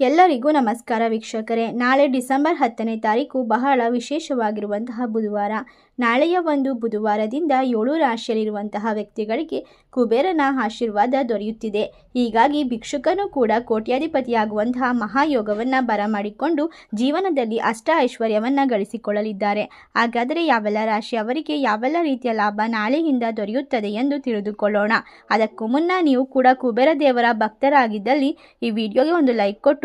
ಎಲ್ಲರಿಗೂ ನಮಸ್ಕಾರ ವೀಕ್ಷಕರೇ. ನಾಳೆ ಡಿಸೆಂಬರ್ ಹತ್ತನೇ ತಾರೀಕು ಬಹಳ ವಿಶೇಷವಾಗಿರುವಂತಹ ಬುಧವಾರ. ನಾಳೆಯ ಒಂದು ಬುಧವಾರದಿಂದ ಏಳು ರಾಶಿಯಲ್ಲಿರುವಂತಹ ವ್ಯಕ್ತಿಗಳಿಗೆ ಕುಬೇರನ ಆಶೀರ್ವಾದ ದೊರೆಯುತ್ತಿದೆ. ಹೀಗಾಗಿ ಭಿಕ್ಷುಕನು ಕೂಡ ಕೋಟ್ಯಾಧಿಪತಿಯಾಗುವಂತಹ ಮಹಾಯೋಗವನ್ನು ಬರಮಾಡಿಕೊಂಡು ಜೀವನದಲ್ಲಿ ಅಷ್ಟ ಐಶ್ವರ್ಯವನ್ನು ಗಳಿಸಿಕೊಳ್ಳಲಿದ್ದಾರೆ. ಹಾಗಾದರೆ ಯಾವೆಲ್ಲ ರಾಶಿ ಅವರಿಗೆ ಯಾವೆಲ್ಲ ರೀತಿಯ ಲಾಭ ನಾಳೆಯಿಂದ ದೊರೆಯುತ್ತದೆ ಎಂದು ತಿಳಿದುಕೊಳ್ಳೋಣ. ಅದಕ್ಕೂ ಮುನ್ನ ನೀವು ಕೂಡ ಕುಬೇರ ದೇವರ ಭಕ್ತರಾಗಿದ್ದಲ್ಲಿ ಈ ವಿಡಿಯೋಗೆ ಒಂದು ಲೈಕ್ ಕೊಟ್ಟು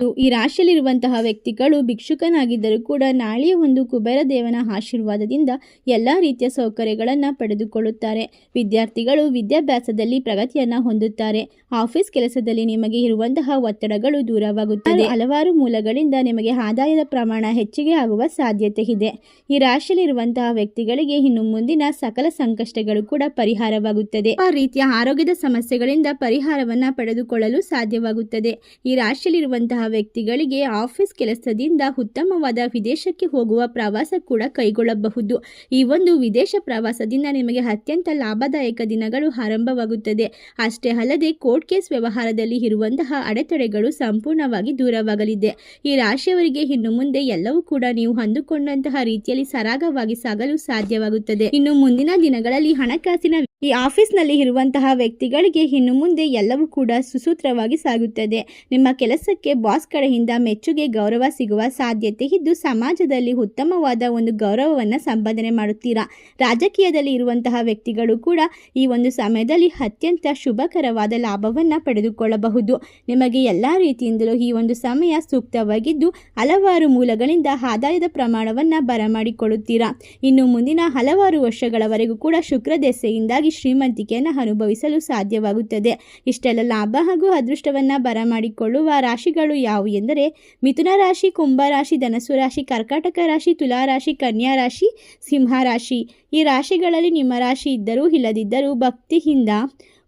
ಈ ರಾಶಿಯಲ್ಲಿರುವಂತಹ ವ್ಯಕ್ತಿಗಳು ಭಿಕ್ಷುಕನಾಗಿದ್ದರೂ ಕೂಡ ನಾಳೆಯ ಒಂದು ಕುಬೇರ ದೇವನ ಆಶೀರ್ವಾದದಿಂದ ಎಲ್ಲ ರೀತಿಯ ಸೌಕರ್ಯಗಳನ್ನು ಪಡೆದುಕೊಳ್ಳುತ್ತಾರೆ. ವಿದ್ಯಾರ್ಥಿಗಳು ವಿದ್ಯಾಭ್ಯಾಸದಲ್ಲಿ ಪ್ರಗತಿಯನ್ನು ಹೊಂದುತ್ತಾರೆ. ಆಫೀಸ್ ಕೆಲಸದಲ್ಲಿ ನಿಮಗೆ ಇರುವಂತಹ ಒತ್ತಡಗಳು ದೂರವಾಗುತ್ತದೆ. ಹಲವಾರು ಮೂಲಗಳಿಂದ ನಿಮಗೆ ಆದಾಯದ ಪ್ರಮಾಣ ಹೆಚ್ಚಿಗೆ ಆಗುವ ಸಾಧ್ಯತೆ ಇದೆ. ಈ ರಾಶಿಯಲ್ಲಿರುವಂತಹ ವ್ಯಕ್ತಿಗಳಿಗೆ ಇನ್ನು ಮುಂದಿನ ಸಕಲ ಸಂಕಷ್ಟಗಳು ಕೂಡ ಪರಿಹಾರವಾಗುತ್ತದೆ. ಆ ರೀತಿಯ ಆರೋಗ್ಯದ ಸಮಸ್ಯೆಗಳಿಂದ ಪರಿಹಾರವನ್ನು ಪಡೆದುಕೊಳ್ಳಲು ಸಾಧ್ಯವಾಗುತ್ತದೆ. ಈ ರಾಶಿಯಲ್ಲಿರುವಂತಹ ವ್ಯಕ್ತಿಗಳಿಗೆ ಆಫೀಸ್ ಕೆಲಸದಿಂದ ಉತ್ತಮವಾದ ವಿದೇಶಕ್ಕೆ ಹೋಗುವ ಪ್ರವಾಸ ಕೂಡ ಕೈಗೊಳ್ಳಬಹುದು. ಈ ಒಂದು ವಿದೇಶ ಪ್ರವಾಸದಿಂದ ನಿಮಗೆ ಅತ್ಯಂತ ಲಾಭದಾಯಕ ದಿನಗಳು ಆರಂಭವಾಗುತ್ತದೆ. ಅಷ್ಟೇ ಅಲ್ಲದೆ ಕೋರ್ಟ್ ಕೇಸ್ ವ್ಯವಹಾರದಲ್ಲಿ ಇರುವಂತಹ ಅಡೆತಡೆಗಳು ಸಂಪೂರ್ಣವಾಗಿ ದೂರವಾಗಲಿದೆ. ಈ ರಾಶಿಯವರಿಗೆ ಇನ್ನು ಮುಂದೆ ಎಲ್ಲವೂ ಕೂಡ ನೀವು ಅಂದುಕೊಂಡಂತಹ ರೀತಿಯಲ್ಲಿ ಸರಾಗವಾಗಿ ಸಾಗಲು ಸಾಧ್ಯವಾಗುತ್ತದೆ. ಇನ್ನು ಮುಂದಿನ ದಿನಗಳಲ್ಲಿ ಹಣಕಾಸಿನ ಈ ಆಫೀಸ್ನಲ್ಲಿ ಇರುವಂತಹ ವ್ಯಕ್ತಿಗಳಿಗೆ ಇನ್ನು ಮುಂದೆ ಎಲ್ಲವೂ ಕೂಡ ಸುಸೂತ್ರವಾಗಿ ಸಾಗುತ್ತದೆ. ನಿಮ್ಮ ಕೆಲಸಕ್ಕೆ ಬಾಸ್ ಕಡೆಯಿಂದ ಮೆಚ್ಚುಗೆ ಗೌರವ ಸಿಗುವ ಸಾಧ್ಯತೆ ಇದ್ದು ಸಮಾಜದಲ್ಲಿ ಉತ್ತಮವಾದ ಒಂದು ಗೌರವವನ್ನು ಸಂಪಾದನೆ ಮಾಡುತ್ತೀರಾ? ರಾಜಕೀಯದಲ್ಲಿ ಇರುವಂತಹ ವ್ಯಕ್ತಿಗಳು ಕೂಡ ಈ ಒಂದು ಸಮಯದಲ್ಲಿ ಅತ್ಯಂತ ಶುಭಕರವಾದ ಲಾಭವನ್ನು ಪಡೆದುಕೊಳ್ಳಬಹುದು. ನಿಮಗೆ ಎಲ್ಲ ರೀತಿಯಿಂದಲೂ ಈ ಒಂದು ಸಮಯ ಸೂಕ್ತವಾಗಿದ್ದು ಹಲವಾರು ಮೂಲಗಳಿಂದ ಆದಾಯದ ಪ್ರಮಾಣವನ್ನು ಬರಮಾಡಿಕೊಳ್ಳುತ್ತೀರಾ? ಇನ್ನು ಮುಂದಿನ ಹಲವಾರು ವರ್ಷಗಳವರೆಗೂ ಕೂಡ ಶುಕ್ರ ದೆಸೆಯಿಂದಾಗಿ ಶ್ರೀಮಂತಿಕೆಯನ್ನು ಅನುಭವಿಸಲು ಸಾಧ್ಯವಾಗುತ್ತದೆ. ಇಷ್ಟೆಲ್ಲ ಲಾಭ ಹಾಗೂ ಅದೃಷ್ಟವನ್ನು ಬರಮಾಡಿಕೊಳ್ಳುವ ರಾಶಿಗಳು ಯಾವುವು ಎಂದರೆ ಮಿಥುನ ರಾಶಿ, ಕುಂಭ ರಾಶಿ ಧನಸು ರಾಶಿ, ಕರ್ಕಾಟಕ ರಾಶಿ, ತುಲಾ ರಾಶಿ, ಕನ್ಯಾ ರಾಶಿ, ಸಿಂಹ ರಾಶಿ. ಈ ರಾಶಿಗಳಲ್ಲಿ ನಿಮ್ಮ ರಾಶಿ ಇದ್ದರೂ ಇಲ್ಲದಿದ್ದರೂ ಭಕ್ತಿಯಿಂದ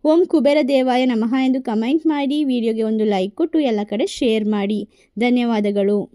ಓಂ ಕುಬೇರ ದೇವಾಯ ನಮಃ ಎಂದು ಕಮೆಂಟ್ ಮಾಡಿ, ವಿಡಿಯೋಗೆ ಒಂದು ಲೈಕ್ ಕೊಟ್ಟು ಎಲ್ಲ ಕಡೆ ಶೇರ್ ಮಾಡಿ. ಧನ್ಯವಾದಗಳು.